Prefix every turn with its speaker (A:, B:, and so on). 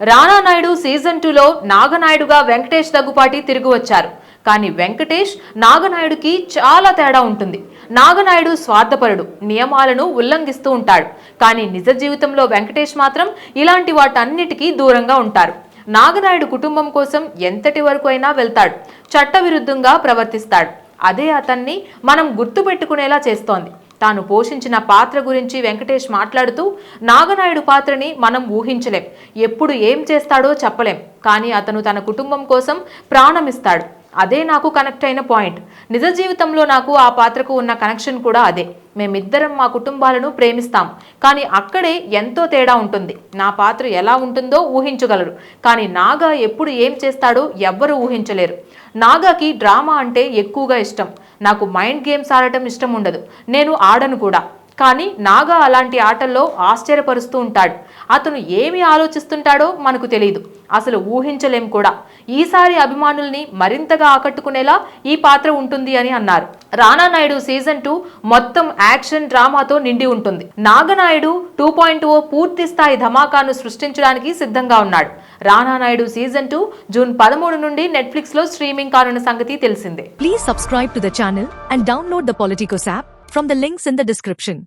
A: రానా Naidu season టూలో నాగనాయుడుగా వెంకటేష్ దగ్గుపాటి తిరిగి వచ్చారు. కానీ వెంకటేష్ నాగనాయుడుకి చాలా తేడా ఉంటుంది. నాగనాయుడు స్వార్థపరుడు నియమాలను ఉల్లంఘిస్తూ ఉంటాడు. కానీ నిజ జీవితంలో వెంకటేష్ మాత్రం ఇలాంటి వాటన్నిటికీ దూరంగా ఉంటారు. నాగనాయుడు కుటుంబం కోసం ఎంతటి వరకు అయినా వెళ్తాడు. చట్టవిరుద్ధంగా ప్రవర్తిస్తాడు. అదే అతన్ని మనం గుర్తుపెట్టుకునేలా చేస్తోంది. తాను పోషించిన పాత్ర గురించి వెంకటేష్ మాట్లాడుతూ నాగనాయుడు పాత్రని మనం ఊహించలేం. ఎప్పుడు ఏం చేస్తాడో చెప్పలేం. కానీ అతను తన కుటుంబం కోసం ప్రాణమిస్తాడు. అదే నాకు కనెక్ట్ అయిన పాయింట్ నిజ జీవితంలో నాకు ఆ పాత్రకు ఉన్న కనెక్షన్ కూడా అదే. మేమిద్దరం మా కుటుంబాలను ప్రేమిస్తాం. కానీ అక్కడే ఎంతో తేడా ఉంటుంది. నా పాత్ర ఎలా ఉంటుందో ఊహించగలరు. కానీ నాగా ఎప్పుడు ఏం చేస్తాడో ఎవ్వరూ ఊహించలేరు. నాగాకి డ్రామా అంటే ఎక్కువగా ఇష్టం. నాకు మైండ్ గేమ్స్ ఆడటం ఇష్టం ఉండదు. నేను ఆడను కూడా. కానీ నాగా అలాంటి ఆటల్లో ఆశ్చర్యపరుస్తూ ఉంటాడు. అతను ఏమి ఆలోచిస్తుంటాడో మనకు తెలియదు అసలు ఊహించలేం కూడా. ఈసారి అభిమానుల్ని మరింతగా ఆకట్టుకునేలా ఈ పాత్ర ఉంటుంది అని అన్నారు. రానా నాయుడు సీజన్ టూ మొత్తం యాక్షన్ డ్రామాతో నిండి ఉంటుంది. నాగనాయుడు టూ పాయింట్ ఓ పూర్తి స్థాయి ధమాకాను సృష్టించడానికి సిద్ధంగా ఉన్నాడు. Rana Naidu season two June పదమూడు నుండి నెట్ఫ్లిక్స్లో స్ట్రీమింగ్ కానున్న సంగతి తెలిసిందే.
B: Please subscribe to the channel and download the Politicos app from the links in the description